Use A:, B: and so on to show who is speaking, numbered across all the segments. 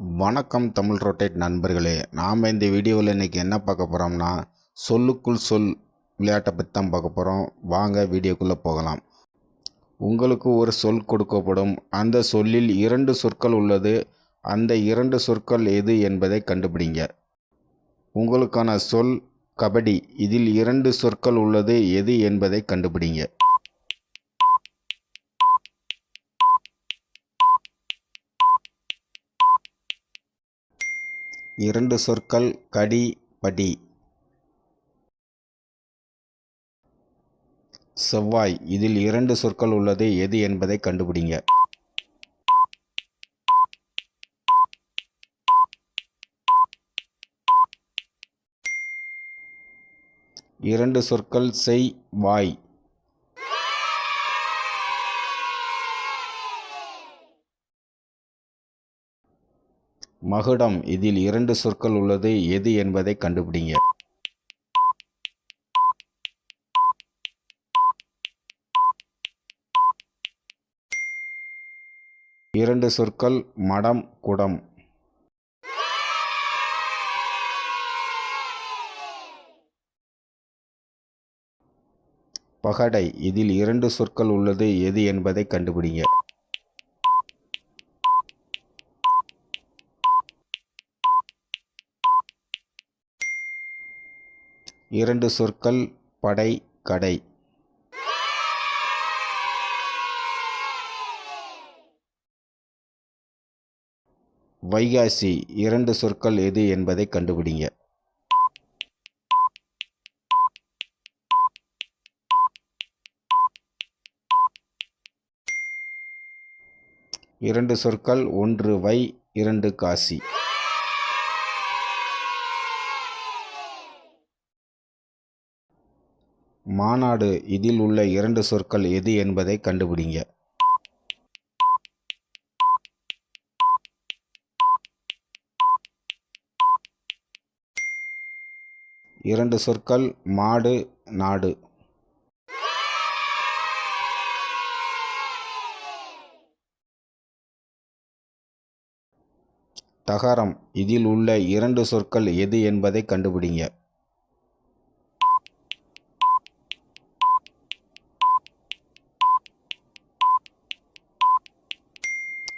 A: வணக்கம் தமிழ் ரொட்டேட் நண்பர்களே நாம் இந்த வீடியோவில் இன்றைக்கி என்ன பார்க்க போகிறோம்னா சொல்லுக்குள் சொல் விளையாட்டை பற்றி தான் பார்க்க போகிறோம் வாங்க வீடியோக்குள்ளே போகலாம். உங்களுக்கு ஒரு சொல் கொடுக்கப்படும். அந்த சொல்லில் இரண்டு சொற்கள் உள்ளது. அந்த இரண்டு சொற்கள் எது என்பதை கண்டுபிடிங்க. உங்களுக்கான சொல் கபடி. இதில் இரண்டு சொற்கள் உள்ளது. எது என்பதை கண்டுபிடிங்க. இரண்டு சொற்கள் கடி படி. செவ்வாய் இதில் இரண்டு சொற்கள் உள்ளது. எது என்பதை கண்டுபிடிங்க. இரண்டு சொற்கள் செய் வாய். மகுடம் இதில் இரண்டு சொற்கள் உள்ளது எது என்பதை கண்டுபிடிங்க. இரண்டு சொற்கள் மடம் குடம். பகடை இதில் இரண்டு சொற்கள் உள்ளது எது என்பதை கண்டுபிடிங்க. இரண்டு சொற்கள் படை கடை. வைகாசி இரண்டு சொற்கள் எது என்பதை கண்டுபிடிங்க. இரண்டு சொற்கள் ஒன்று வை இரண்டு காசி. மாநாடு இதில் உள்ள இரண்டு சொற்கள் எது என்பதை கண்டுபிடிங்க. இரண்டு சொற்கள் மாடு நாடு. தகரம் இதில் உள்ள இரண்டு சொற்கள் எது என்பதை கண்டுபிடிங்க.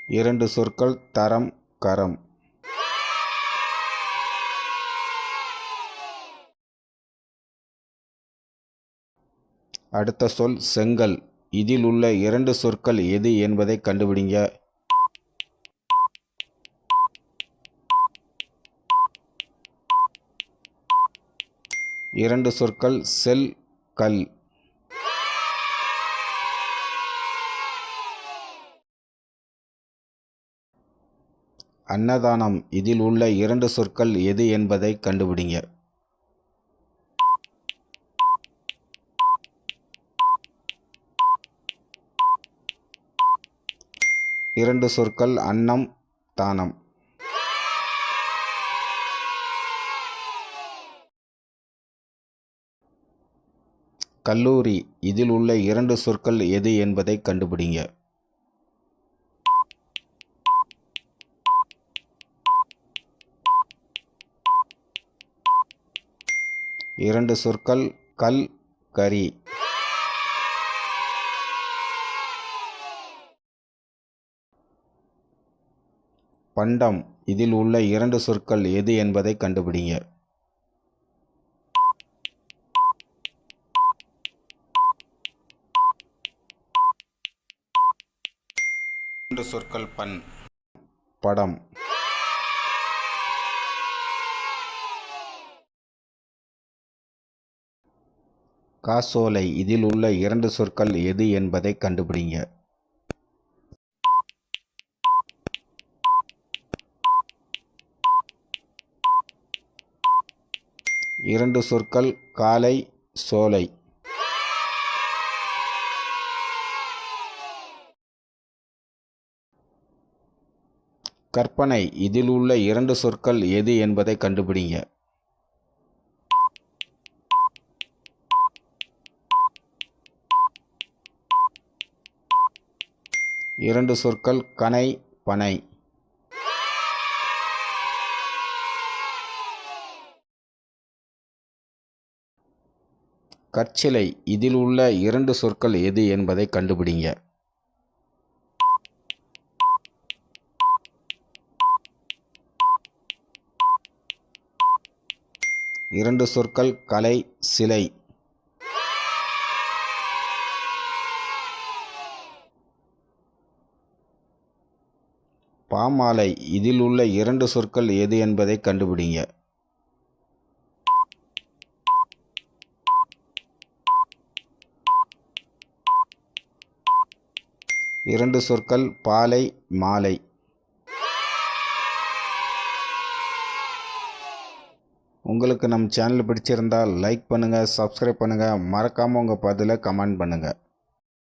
A: இரண்டு சொற்கள் தரம் கரம். அடுத்த சொல் செங்கல். இதில் உள்ள இரண்டு சொற்கள் எது என்பதை கண்டுபிடிங்க. இரண்டு சொற்கள் செல் கல். அன்னதானம் இதில் உள்ள இரண்டு சொற்கள் எது என்பதை கண்டுபிடிங்க. இரண்டு சொற்கள் அன்னம் தானம். கல்லூரி இதில் உள்ள இரண்டு சொற்கள் எது என்பதை கண்டுபிடிங்க. இரண்டு சொற்கள் கல் கரி. பண்டம் இதில் உள்ள இரண்டு சொற்கள் எது என்பதை கண்டுபிடிங்க. இரண்டு சொற்கள் பண். படம். காசோலை இதில் உள்ள இரண்டு சொற்கள் எது என்பதை கண்டுபிடிங்க. இரண்டு சொற்கள் காலை சோலை. கற்பனை இதில் உள்ள இரண்டு சொற்கள் எது என்பதை கண்டுபிடிங்க. இரண்டு சொற்கள் கனை பனை. கற்சிலை இதில் உள்ள இரண்டு சொற்கள் எது என்பதை கண்டுபிடிங்க. இரண்டு சொற்கள் கலை சிலை. பாமாலை இதில் உள்ள இரண்டு சொற்கள் எது என்பதை கண்டுபிடிங்க. இரண்டு சொற்கள் பாலை மாலை. உங்களுக்கு நம் சேனல் பிடிச்சிருந்தால் லைக் பண்ணுங்கள் சப்ஸ்கிரைப் பண்ணுங்கள் மறக்காமல் உங்கள் பதிலை கமெண்ட் பண்ணுங்கள்